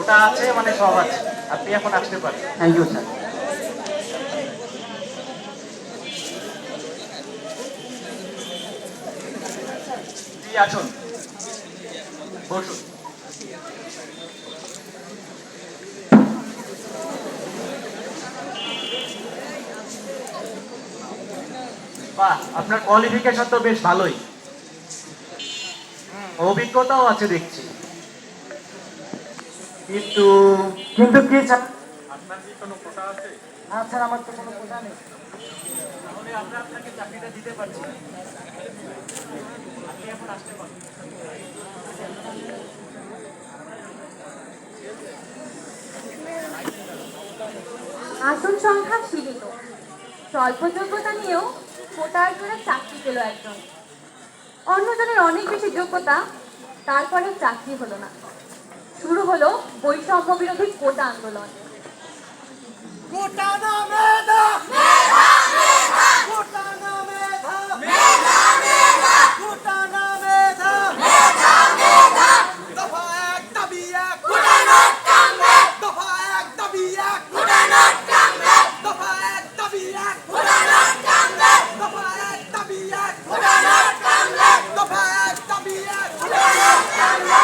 ওটা আছে মানে সব আছে। আপনি এখন আসতে পারেন। থ্যাংক ইউ স্যার আসুন। বসুন। বাহ আপনার কোয়ালিফিকেশন তো বেশ ভালোই। অভিজ্ঞতাও আছে দেখছি। কিন্তু কিন্তু কি আপনার কি কোনো কোটা আছে না, স্যার, আমার তো কোনো কোটা নেই। তাহলে আমরা আপনাকে চাকরিটা দিতে পারছি আপনি এখন আসতে আসন সংখ্যা সীমিত। স্বল্প যোগ্যতা নিয়েও কোটার জোরে চাকরি পেল একজন। অন্যজনের অনেক বেশি যোগ্যতা তারপরে চাকরি হলো না। শুরু হলো বৈষম্য বিরোধী কোটা আন্দোলন কোটা না মেধা মেধা মেধা কোটা না মেধা মেধা মেধা দফা এক দাবি এক কোটা নট কামবে দফা এক দাবি এক কোটা নট কামবে দফা এক দাবি এক কোটা নট কামবে দফা এক দাবি এক কোটা নট কামবে দফা এক দাবি এক কোটা নট কামবে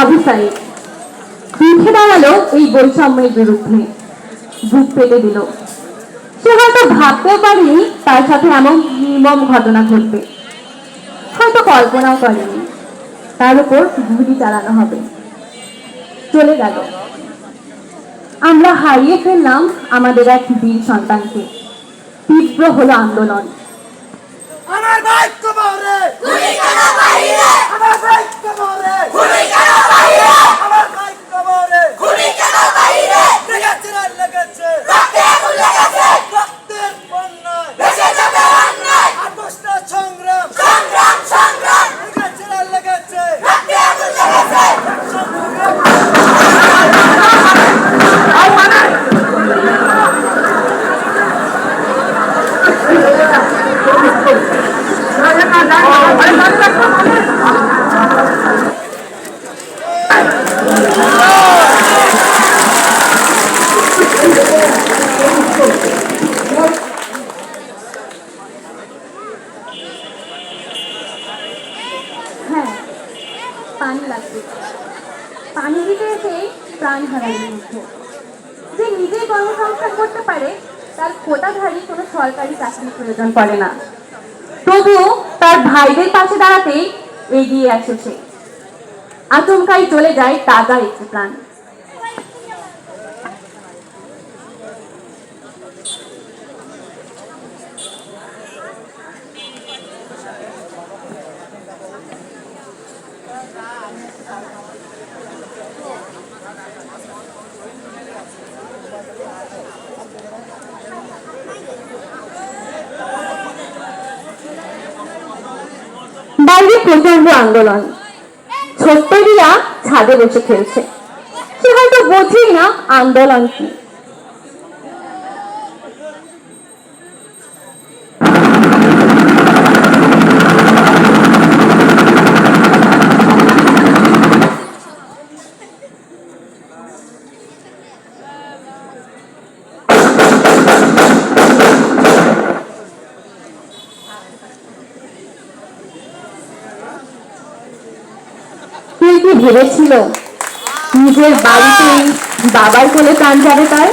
আবু এই বৈষম্যের বিরুদ্ধে। বুক পেতে দিল। সে হয়তো ভাবতেও পারেনি তার সাথে এমন নির্মম ঘটনা ঘটবে। হয়তো কল্পনাও করেনি। তার উপর গুলি চালানো হবে। চলে গেল। আমরা হারিয়ে ফেললাম আমাদের এক বীর সন্তানকে। তীব্র হলো আন্দোলন। আমার ভাই কবরে গুলি কেন বাইরে আমার ভাই পানি দিতে এসে প্রাণ হারানোর মধ্যে। যে নিজেই কর্মসংস্থান করতে পারে, তার কোটাধারী কোনো সরকারি চাকরির প্রয়োজন পড়ে না। তবুও তার ভাইদের পাশে দাঁড়াতেই এগিয়ে আসে সে আচমকাই চলে যায় তাজা একটি প্রাণ। বাইরে প্রচণ্ড আন্দোলন। ছোট্ট ছাদে বসে খেলছে। সে হয়তো বোঝেই না আন্দোলন কি। ভেবেছিল? নিজের বাড়িতেই বাবার কোলে প্রাণ যাবে তার?